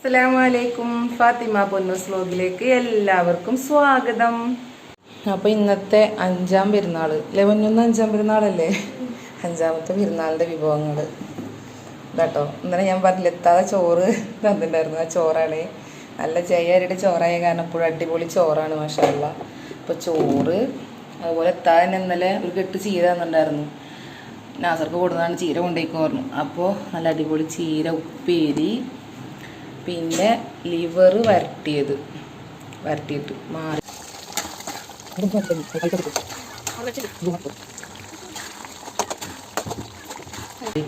അസ്സലാമലൈക്കും. ഫാത്തിമ പൊന്നൂസ് വ്ലോഗിലേക്ക് എല്ലാവർക്കും സ്വാഗതം. അപ്പൊ ഇന്നത്തെ അഞ്ചാം പെരുന്നാൾ അല്ലെ പൊന്നൊന്ന് അഞ്ചാം പെരുന്നാളല്ലേ? അഞ്ചാമത്തെ പെരുന്നാളിന്റെ വിഭവങ്ങൾ. ഇതാട്ടോ ഇന്നലെ ഞാൻ പറഞ്ഞില്ല ചോറ് തന്നിട്ടുണ്ടായിരുന്നു. ആ ചോറാണ്. നല്ല ജയരുടെ ചോറായ കാരണം ഇപ്പോഴും അടിപൊളി ചോറാണ് മാഷല്ല അപ്പോൾ ചോറ് അതുപോലെ എത്താതെ തന്നെ ഇന്നലെ ഒരു കെട്ട് ചീര തന്നിട്ടുണ്ടായിരുന്നു. നാസർക്ക് കൊടുന്നതാണ് ചീര കൊണ്ടേക്കും പറഞ്ഞു. അപ്പോൾ നല്ല അടിപൊളി ചീര ഉപ്പേരി പിന്നെ ലിവർ വരട്ടിയത്. വരട്ടിയിട്ട് മാറി.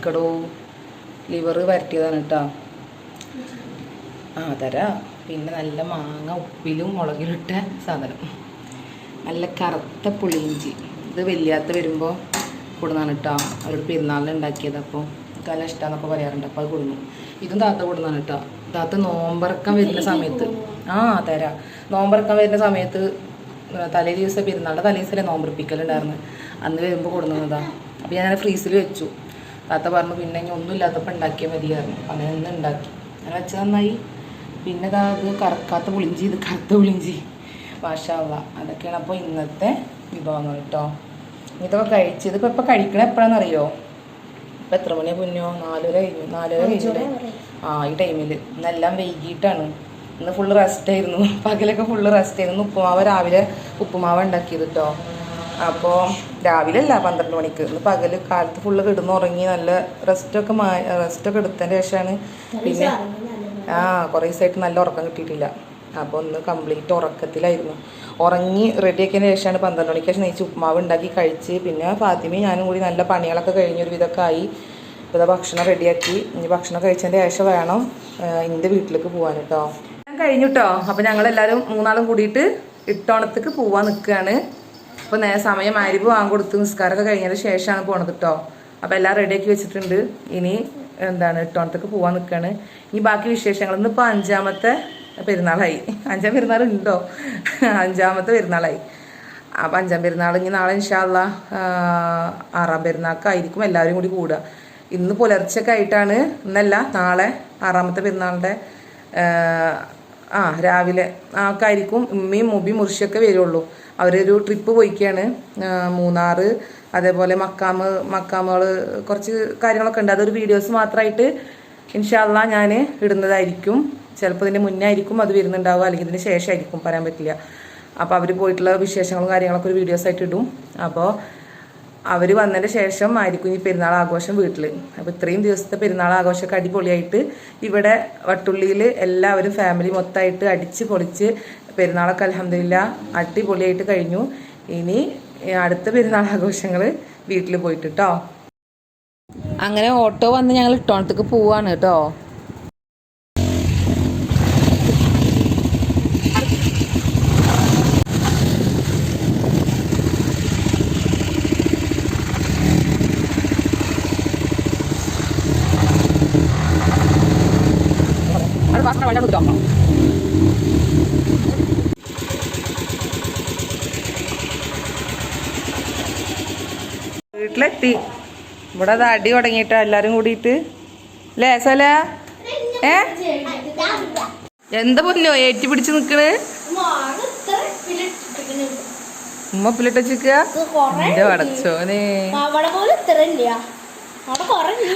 ടോ ലിവർ വരട്ടിയതാണ് കേട്ടോ ആ തരാ. പിന്നെ നല്ല മാങ്ങ ഉപ്പിലും മുളകിലും ഇട്ട സാധനം. നല്ല കറുത്ത പുളിയിഞ്ചി. ഇത് വലിയാത്ത വരുമ്പോൾ കൊടുന്നാണ് കേട്ടോ അവരുടെ പെരുന്നാളിന് ഉണ്ടാക്കിയത് അപ്പോൾ എനിക്ക് നല്ല ഇഷ്ടമാണെന്നൊക്കെ പറയാറുണ്ട്. അപ്പോൾ അത് കൊടുന്നു ഇതും താത്ത കൊടുന്നാണ് കേട്ടോ താത്ത നോമ്പറക്കം വരുന്ന സമയത്ത് ആ തരാം. നോമ്പറക്കം വരുന്ന സമയത്ത് തലേ ദിവസം പെരുന്നാളുടെ തലേ ദിവസമല്ലേ നോമ്പറപ്പിക്കലുണ്ടായിരുന്നു? അന്ന് വരുമ്പോൾ കൊടുന്നതാ അപ്പോൾ ഞാൻ ഫ്രീസിൽ വെച്ചു. താത്ത പറഞ്ഞു പിന്നെ ഇനി ഒന്നും ഇല്ലാത്തപ്പോൾ ഉണ്ടാക്കിയാൽ മതിയായിരുന്നു അങ്ങനെ ഒന്ന് ഉണ്ടാക്കി അങ്ങനെ വെച്ചാൽ നന്നായി. പിന്നെ ഇതാ ഇത് കറക്കാത്ത പുളിഞ്ചി ഇത് കറുത്ത പുളിഞ്ചി. മാഷാള്ള അതൊക്കെയാണ് അപ്പോൾ ഇന്നത്തെ വിഭവങ്ങൾ കേട്ടോ ഇതൊക്കെ കഴിച്ചത് ഇപ്പോൾ ഇപ്പോൾ കഴിക്കണ എപ്പോഴാണെന്നറിയോ ഇപ്പം എത്ര മണിയാ പൊന്നോ നാലര കഴിഞ്ഞു. നാലര കഴിഞ്ഞില്ലേ ആ ഈ ടൈമിൽ ഇന്നെല്ലാം വൈകിട്ടാണ്. ഇന്ന് ഫുള്ള് റെസ്റ്റ് ആയിരുന്നു. പകലൊക്കെ ഫുള്ള് റെസ്റ്റ് ആയിരുന്നു. ഉപ്പുമാവ് രാവിലെ ഉപ്പുമാവ് ഉണ്ടാക്കിയത് കേട്ടോ അപ്പോൾ രാവിലെ അല്ല പന്ത്രണ്ട് മണിക്ക്. ഇന്ന് പകൽ കാലത്ത് ഫുള്ള് കിടന്നുറങ്ങി നല്ല റെസ്റ്റൊക്കെ മാ റെസ്റ്റൊക്കെ എടുത്തതിന് ശേഷമാണ് പിന്നെ ആ കുറേ ദിവസമായിട്ട് നല്ല ഉറക്കം കിട്ടിയിട്ടില്ല. അപ്പോൾ ഒന്ന് കംപ്ലീറ്റ് ഉറക്കത്തിലായിരുന്നു. ഉറങ്ങി റെഡിയാക്കിയതിന് ശേഷമാണ് പന്ത്രണ്ട് മണിക്ക് ശേഷം നെയ്ച്ച് ഉപ്പുമാവ് ഉണ്ടാക്കി കഴിച്ച് പിന്നെ ഫാത്തിമയും ഞാനും കൂടി നല്ല പണികളൊക്കെ കഴിഞ്ഞൊരു വിധമൊക്കെ ആയി. ഇപ്പോൾ ഭക്ഷണം റെഡിയാക്കി ഇനി ഭക്ഷണം കഴിച്ചതിന്റെ ശേഷം വേണം എന്റെ വീട്ടിലേക്ക് പോകാൻ കേട്ടോ. ഞാൻ കഴിഞ്ഞു കേട്ടോ അപ്പോൾ ഞങ്ങളെല്ലാവരും മൂന്നാളും കൂടിയിട്ട് ഇട്ടോണത്തേക്ക് പോവാൻ നിൽക്കുകയാണ് അപ്പോൾ നേരെ സമയം അരിവ് വാങ്ങിക്കൊടുത്ത് നിസ്കാരമൊക്കെ കഴിഞ്ഞതിന് ശേഷമാണ് പോണത് കേട്ടോ അപ്പോൾ എല്ലാം റെഡിയാക്കി വെച്ചിട്ടുണ്ട്. ഇനി എന്താണ് ഇട്ടോണത്തേക്ക് പോവാൻ നിൽക്കുകയാണ് ഇനി ബാക്കി വിശേഷങ്ങൾ. ഇന്നിപ്പോൾ അഞ്ചാമത്തെ പെരുന്നാളായി. അഞ്ചാം പെരുന്നാൾ ഉണ്ടോ അഞ്ചാമത്തെ പെരുന്നാളായി. അപ്പം അഞ്ചാം പെരുന്നാൾ ഇനി നാളെ ഇൻഷാല്ല ആറാം പെരുന്നാൾക്കായിരിക്കും എല്ലാവരും കൂടി കൂടുക. ഇന്ന് പുലർച്ചൊക്കെ ആയിട്ടാണ് ഇന്നല്ല നാളെ ആറാമത്തെ പെരുന്നാളിന്റെ ആ രാവിലെ ആൾക്കായിരിക്കും. ഉമ്മയും മുബിയും മുറിശിയൊക്കെ വരുള്ളൂ. അവരൊരു ട്രിപ്പ് പോയിക്കാണ്. മൂന്നാറ് അതേപോലെ മക്കാമ് മക്കാമുകൾ കുറച്ച് കാര്യങ്ങളൊക്കെ ഉണ്ട്. അതൊരു വീഡിയോസ് മാത്രമായിട്ട് ഇൻഷാല്ല ഞാൻ ഇടുന്നതായിരിക്കും. ചിലപ്പോൾ ഇതിന്റെ മുന്നേ ആയിരിക്കും അത് വരുന്നുണ്ടാവുക അല്ലെങ്കിൽ ഇതിന് ശേഷമായിരിക്കും പറയാൻ പറ്റില്ല. അപ്പോൾ അവർ പോയിട്ടുള്ള വിശേഷങ്ങളും കാര്യങ്ങളൊക്കെ ഒരു വീഡിയോസ് ആയിട്ട് ഇടും. അപ്പോൾ അവർ വന്നതിന് ശേഷം ആയിരിക്കും ഈ പെരുന്നാൾ ആഘോഷം വീട്ടിൽ അപ്പോൾ ഇത്രയും ദിവസത്തെ പെരുന്നാൾ ആഘോഷമൊക്കെ അടിപൊളിയായിട്ട് ഇവിടെ വട്ടുള്ളിയിൽ എല്ലാവരും ഫാമിലി മൊത്തമായിട്ട് അടിച്ച് പൊളിച്ച് പെരുന്നാളൊക്കെ അലഹമില്ല അടിപൊളിയായിട്ട് കഴിഞ്ഞു. ഇനി അടുത്ത പെരുന്നാൾ ആഘോഷങ്ങൾ വീട്ടിൽ പോയിട്ട് കേട്ടോ അങ്ങനെ ഓട്ടോ വന്ന് ഞങ്ങൾ ഇട്ടോണത്തേക്ക് പോവാണ് കേട്ടോ അവിടെ പാസ്സ വെള്ളം വീട്ടിലെത്തി. ഇവിടെ അത് അടി തുടങ്ങിയിട്ടാ എല്ലാരും കൂടിയിട്ട്. അല്ലേ സല? ഏ? എന്താ പൊന്നോ ഏറ്റി പിടിച്ച് നിക്കണ്? ഉമ്മ പിള്ളിട്ട് ഇല്ല.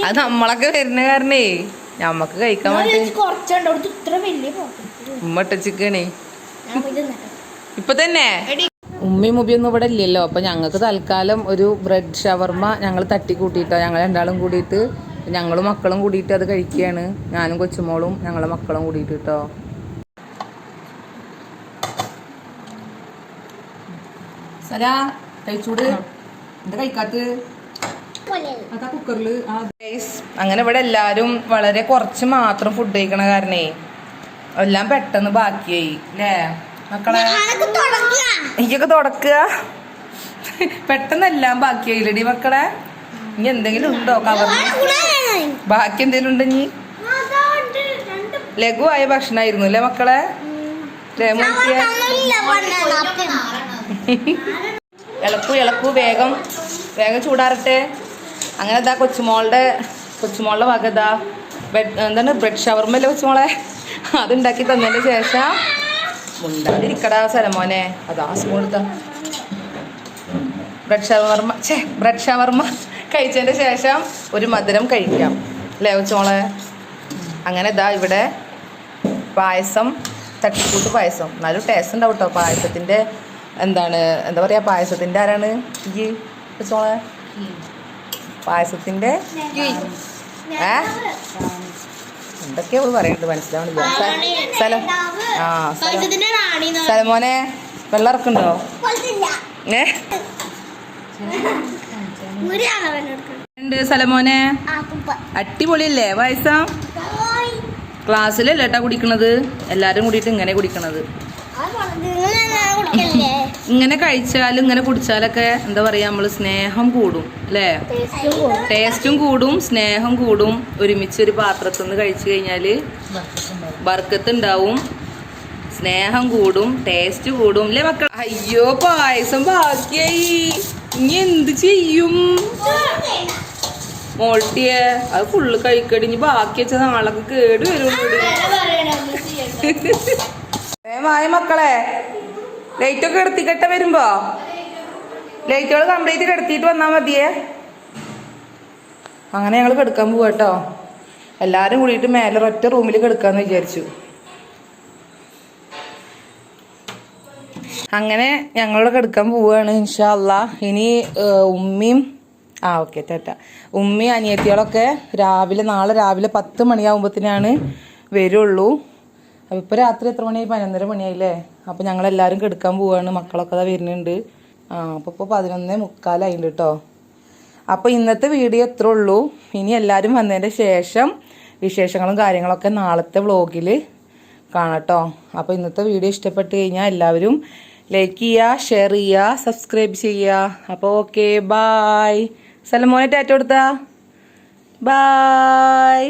അത് നമ്മളൊക്കെ വരുന്ന കാരണേ. ഞമ്മക്ക് കഴിക്കാൻ ഉമ്മട്ട. ഉമ്മ ഇട്ടച്ചിക്കണേ. ഇപ്പൊ തന്നെ? ഉമ്മയും മുബിയൊന്നും ഇവിടെ ഇല്ലല്ലോ. അപ്പൊ ഞങ്ങൾക്ക് തൽക്കാലം ഒരു ബ്രെഡ് ഷവർമ ഞങ്ങൾ തട്ടി കൂട്ടിയിട്ടോ ഞങ്ങൾ രണ്ടാളും കൂടിയിട്ട് ഞങ്ങളും മക്കളും കൂടിയിട്ട് അത് കഴിക്കുകയാണ്. ഞാനും കൊച്ചുമോളും ഞങ്ങളെ മക്കളും കൂടിയിട്ട് കേട്ടോ. സരാ കഴിച്ചൂട് എന്താ കഴിക്കാത്ത അതാ കുക്കറിൽ അങ്ങനെ ഇവിടെ എല്ലാരും വളരെ കുറച്ച് മാത്രം ഫുഡ് കഴിക്കണ കാരണേ എല്ലാം പെട്ടെന്ന് ബാക്കിയായി അല്ലേ മക്കളെ? എനിക്കൊക്കെ തുടക്കുക? പെട്ടെന്ന് എല്ലാം ബാക്കിയായില്ലടി മക്കളെ? ഇനി എന്തെങ്കിലും ഉണ്ടോ കവർ ബാക്കി എന്തെങ്കിലും ഉണ്ടോ രണ്ട്. ലഘുവായ ഭക്ഷണമായിരുന്നു അല്ലേ മക്കളെ. ഇളക്കൂ ഇളക്കൂ വേഗം. വേഗം ചൂടാറട്ടെ. അങ്ങനെ ഇതാ കൊച്ചുമോളുടെ കൊച്ചുമോളുടെ വക ഇതാ ബെഡ് എന്താണ് ബ്രെഡ് ഷവർമല്ലേ കൊച്ചുമോളെ? അതുണ്ടാക്കി തന്നതിന് ശേഷം മുണ്ടാതിരിക്കടാ സലമോനെ അതാ സ്പൂൺ ബ്രെഡ് ഷവർമ ഛേ ബ്രെഡ് ഷവർമ കഴിച്ചതിന് ശേഷം ഒരു മധുരം കഴിക്കാം. അല്ലേ കൊച്ചുമോളെ? അങ്ങനെ ഇതാ ഇവിടെ പായസം തട്ടിക്കൂട്ട് പായസം. എന്നാലും ടേസ്റ്റ് ഉണ്ടാവും കേട്ടോ പായസത്തിന്റെ എന്താണ് എന്താ പറയുക പായസത്തിന്റെ ആരാണ്? ഈ വെച്ചോളെ പായസത്തിന്റെ ഏ? എന്തൊക്കെയാ പറയുന്നത് മനസ്സിലാവണില്ല. സ്ഥലം ആ സ്ഥലം പൈസത്തിന്റെ റാണി സലമോനെ വെള്ളം ഇറക്കുന്നുണ്ടോ? ഏ? ഉണ്ട് സലമോനെ അടിപൊളിയല്ലേ പായസം? ക്ലാസ്സിലല്ലേട്ടാ കുടിക്കണത്? എല്ലാരും കൂടിയിട്ട് ഇങ്ങനെ കുടിക്കണത്. ഇങ്ങനെ കഴിച്ചാലും ഇങ്ങനെ കുടിച്ചാലൊക്കെ എന്താ പറയാ നമ്മൾ സ്നേഹം കൂടും അല്ലേ? ടേസ്റ്റും കൂടും. സ്നേഹം കൂടും. ഒരുമിച്ച് ഒരു പാത്രത്തിൽ നിന്ന് കഴിച്ചു കഴിഞ്ഞാൽ ബർക്കത്ത് ഉണ്ടാവും സ്നേഹം കൂടും ടേസ്റ്റ് കൂടും അല്ലേ മക്കൾ അയ്യോ പായസം ബാക്കിയായി. ഇനി എന്ത് ചെയ്യും? മോൾട്ടിയെ അത് ഫുള്ള് കഴിക്കടി. ഇനി ബാക്കി വെച്ച നാളൊക്കെ കേട് വരുള്ളൂ മക്കളെ. ലൈറ്റ് ഒക്കെ എടുത്തിക്കട്ടെ വരുമ്പോ. ലൈറ്റുകൾ കംപ്ലീറ്റ് കിടത്തിയിട്ട് വന്നാൽ മതിയേ. അങ്ങനെ ഞങ്ങൾ കിടക്കാൻ പോവാ കേട്ടോ എല്ലാരും കൂടിയിട്ട് മേലെ ഒറ്റ റൂമിൽ കിടക്കാന്ന് വിചാരിച്ചു. അങ്ങനെ ഞങ്ങളിവിടെ കിടക്കാൻ പോവുകയാണ് ഇൻഷാല്ല ഇനി ഉമ്മയും ആ ഓക്കെ ടാറ്റ. ഉമ്മയും അനിയത്തികളൊക്കെ രാവിലെ നാളെ രാവിലെ പത്ത് മണിയാകുമ്പോഴത്തേനാണ് വരുള്ളൂ. അപ്പോൾ ഇപ്പോൾ രാത്രി എത്ര മണിയായി? പതിനൊന്നര മണിയായില്ലേ? അപ്പോൾ ഞങ്ങളെല്ലാവരും കെടുക്കാൻ പോവുകയാണ് മക്കളൊക്കെ അതാ വരുന്നുണ്ട്. ആ അപ്പോൾ ഇപ്പോൾ പതിനൊന്നേ മുക്കാലായിട്ടുണ്ട് കേട്ടോ അപ്പോൾ ഇന്നത്തെ വീഡിയോ എത്ര ഉള്ളൂ. ഇനി എല്ലാവരും വന്നതിന്റെ ശേഷം വിശേഷങ്ങളും കാര്യങ്ങളൊക്കെ നാളത്തെ വ്ളോഗിൽ കാണട്ടോ അപ്പോൾ ഇന്നത്തെ വീഡിയോ ഇഷ്ടപ്പെട്ട് കഴിഞ്ഞാൽ എല്ലാവരും ലൈക്ക് ചെയ്യുക ഷെയർ ചെയ്യുക സബ്സ്ക്രൈബ് ചെയ്യുക അപ്പോൾ ഓക്കെ ബായ് സലമോനെ ടാറ്റ കൊടുത്താ? ബായ്